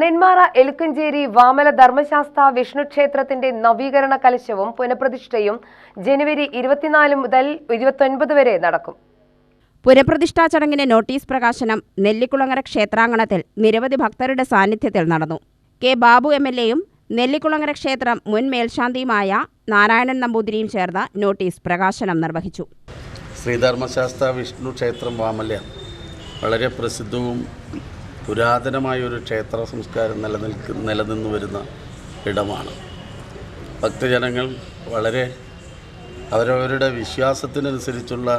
നെന്മാറ എലുക്കഞ്ചേരി വാമല ധർമ്മശാസ്ത്ര വിഷ്ണു ക്ഷേത്രത്തിന്റെ നവീകരണ കലശവും പുനഃപ്രതിഷ്ഠയും ജനുവരി ഇരുപത്തിനാല് മുതൽ ഇരുപത്തൊൻപത് വരെ നടക്കും. പുനഃപ്രതിഷ്ഠാ ചടങ്ങിന് നോട്ടീസ് പ്രകാശനം നെല്ലിക്കുളങ്ങര ക്ഷേത്രാങ്കണത്തിൽ നിരവധി ഭക്തരുടെ സാന്നിധ്യത്തിൽ നടന്നു. കെ ബാബു എം എൽ എയും നെല്ലിക്കുളങ്ങര ക്ഷേത്രം മുൻ മേൽശാന്തിയുമായ നാരായണൻ നമ്പൂതിരിയും ചേർന്ന് നോട്ടീസ് പ്രകാശനം നിർവഹിച്ചു. ശ്രീധർമ്മശാസ്ത്ര വിഷ്ണു ക്ഷേത്രം വാമല വളരെ പ്രസിദ്ധവും പുരാതനമായ ഒരു ക്ഷേത്ര സംസ്കാരം നിലനിൽക്ക് നിലനിന്ന് വരുന്ന ഇടമാണ് ഭക്തജനങ്ങൾ വളരെ അവരവരുടെ വിശ്വാസത്തിനനുസരിച്ചുള്ള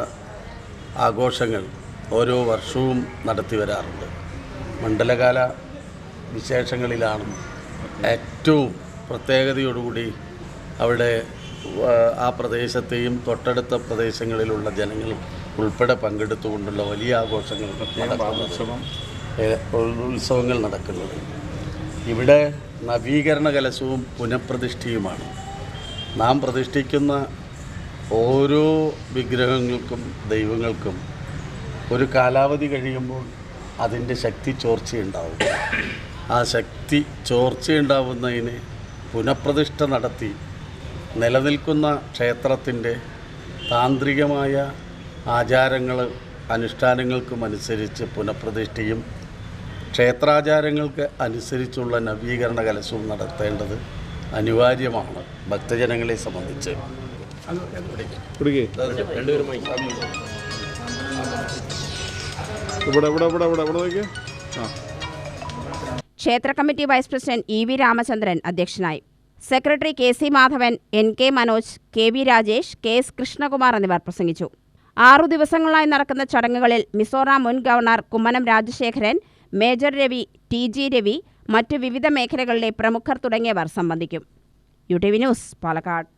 ആഘോഷങ്ങൾ ഓരോ വർഷവും നടത്തി വരാറുണ്ട് മണ്ഡലകാല വിശേഷങ്ങളിലാണ് ഏറ്റവും പ്രത്യേകതയോടുകൂടി അവിടെ ആ, പ്രദേശത്തെയും തൊട്ടടുത്ത പ്രദേശങ്ങളിലുള്ള ജനങ്ങൾ ഉൾപ്പെടെ പങ്കെടുത്തുകൊണ്ടുള്ള വലിയ ആഘോഷങ്ങൾ നടക്കുന്നത്. ഉത്സവങ്ങൾ നടക്കുന്നത്. ഇവിടെ നവീകരണ കലശവും പുനഃപ്രതിഷ്ഠയുമാണ്. നാം പ്രതിഷ്ഠിക്കുന്ന ഓരോ വിഗ്രഹങ്ങൾക്കും ദൈവങ്ങൾക്കും ഒരു കാലാവധി കഴിയുമ്പോൾ അതിന്റെ ശക്തി ചോർച്ചയുണ്ടാവും. ആ ശക്തി ചോർച്ചയുണ്ടാവുന്നതിന് പുനഃപ്രതിഷ്ഠ നടത്തി നിലനിൽക്കുന്ന ക്ഷേത്രത്തിന്റെ താന്ത്രികമായ ആചാരങ്ങൾ അനുഷ്ഠാനങ്ങൾക്കും അനുസരിച്ച് പുനഃപ്രതിഷ്ഠയും ക്ഷേത്രാചാരങ്ങൾക്ക് അനുസരിച്ചുള്ള നവീകരണ കലശവും നടത്തേണ്ടത് അനിവാര്യമാണ് ഭക്തജനങ്ങളെ സംബന്ധിച്ച്. കുടുക്കി. ഇവിടെ ഇവിടെ ഇവിടെ ഇവിടെ ഇവിടെ നോക്കിയേ. ആ. ക്ഷേത്ര committee vice president E V Ramachandran അധ്യക്ഷനായി. Secretary K C Madhavan N K Manoj K V Rajesh K S Krishnakumar എന്നിവർ പ്രസംഗിച്ചു. ആറു ദിവസങ്ങളായി നടക്കുന്ന ചടങ്ങുകളിൽ മിസോറാം മുൻ governor Kummanam Rajasekharan major Ravi T G Ravi മറ്റ് വിവിധ മേഖലകളിലെ പ്രമുഖർ തുടങ്ങിയവർ സംബന്ധിക്കും. U T V news Palakkad.